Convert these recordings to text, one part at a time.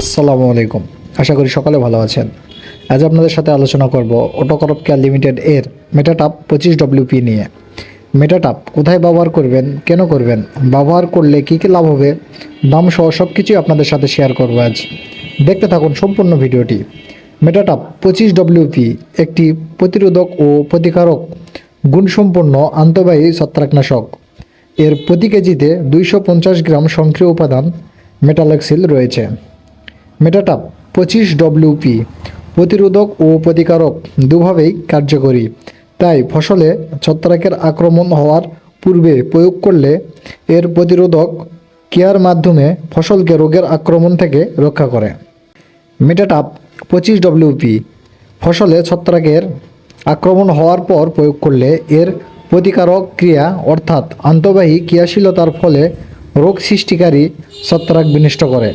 আসসালামু আলাইকুম। আশা করি সকলে ভালো আছেন। আজ আপনাদের সাথে আলোচনা করব অটোকরপ কেয়ার লিমিটেড এর মেটাটাপ পঁচিশ ডব্লিউপি নিয়ে। মেটাটাপ কোথায় ব্যবহার করবেন, কেন করবেন, ব্যবহার করলে কী কী লাভ হবে দাম সহ সব কিছুই আপনাদের সাথে শেয়ার করব আজ। দেখতে থাকুন সম্পূর্ণ ভিডিওটি। মেটাটাপ পঁচিশ ডব্লিউপি একটি প্রতিরোধক ও প্রতিকারক গুণসম্পন্ন আন্তঃবাহী ছত্রাকনাশক। এর প্রতি কেজিতে দুইশো পঞ্চাশ গ্রাম সক্রিয় উপাদান মেটালেক্সিল রয়েছে। মেটাটাপ, পঁচিশ ডব্লিউপি প্রতিরোধক ও প্রতিকারক দুভাবেই কার্যকরী। তাই ফসলে ছত্রাকের আক্রমণ হওয়ার পূর্বে প্রয়োগ করলে এর প্রতিরোধক কেয়ার মাধ্যমে ফসলকে রোগের আক্রমণ থেকে রক্ষা করে। মেটাটাপ, পঁচিশ ডব্লিউপি ফসলে ছত্রাকের আক্রমণ হওয়ার পর প্রয়োগ করলে এর প্রতিকারক ক্রিয়া অর্থাৎ আন্তঃবাহী ক্রিয়াশীলতার ফলে রোগ সৃষ্টিকারী ছত্রাক বিনষ্ট করে।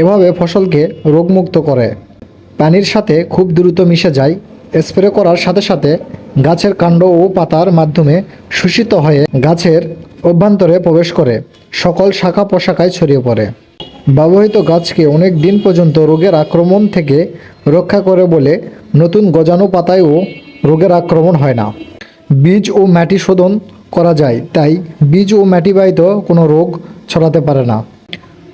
এভাবে ফসলকে রোগমুক্ত করে। পানির সাথে খুব দ্রুত মিশে যায়। স্প্রে করার সাথে সাথে গাছের কাণ্ড ও পাতার মাধ্যমে শোষিত হয়ে গাছের অভ্যন্তরে প্রবেশ করে। সকল শাখা পোশাকায় ছড়িয়ে পড়ে। ব্যবহৃত গাছকে অনেক দিন পর্যন্ত রোগের আক্রমণ থেকে রক্ষা করে বলে নতুন গজানো পাতায়ও রোগের আক্রমণ হয় না। বীজ ও মাটি শোধন করা যায়, তাই বীজ ও মাটিবাহিত কোনো রোগ ছড়াতে পারে না।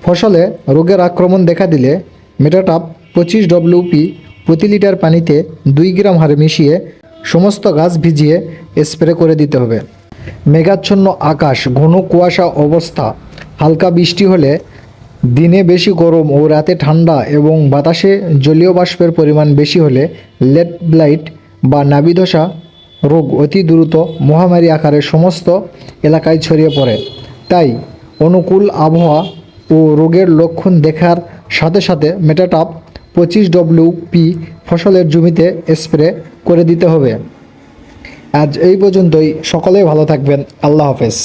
ফসলে রোগের আক্রমণ দেখা দিলে মেটাটাপ পঁচিশ ডব্লিউপি প্রতি লিটার পানিতে দুই গ্রাম হারে মিশিয়ে সমস্ত গাছ ভিজিয়ে স্প্রে করে দিতে হবে। মেঘাচ্ছন্ন আকাশ, ঘন কুয়াশা অবস্থা, হালকা বৃষ্টি হলে দিনে বেশি গরম ও রাতে ঠান্ডা এবং বাতাসে জলীয় বাষ্পের পরিমাণ বেশি হলে লেট ব্লাইট বা নাবিধসা রোগ অতি দ্রুত মহামারী আকারে সমস্ত এলাকায় ছড়িয়ে পড়ে। তাই অনুকূল আবহাওয়া ও রোগের লক্ষণ দেখার সাথে সাথে মেটাটাপ পঁচিশ ডব্লিউ পি ফসলের জমিতে স্প্রে করে দিতে হবে। আজ এই পর্যন্তই। সকলেই ভালো থাকবেন। আল্লাহ হাফেজ।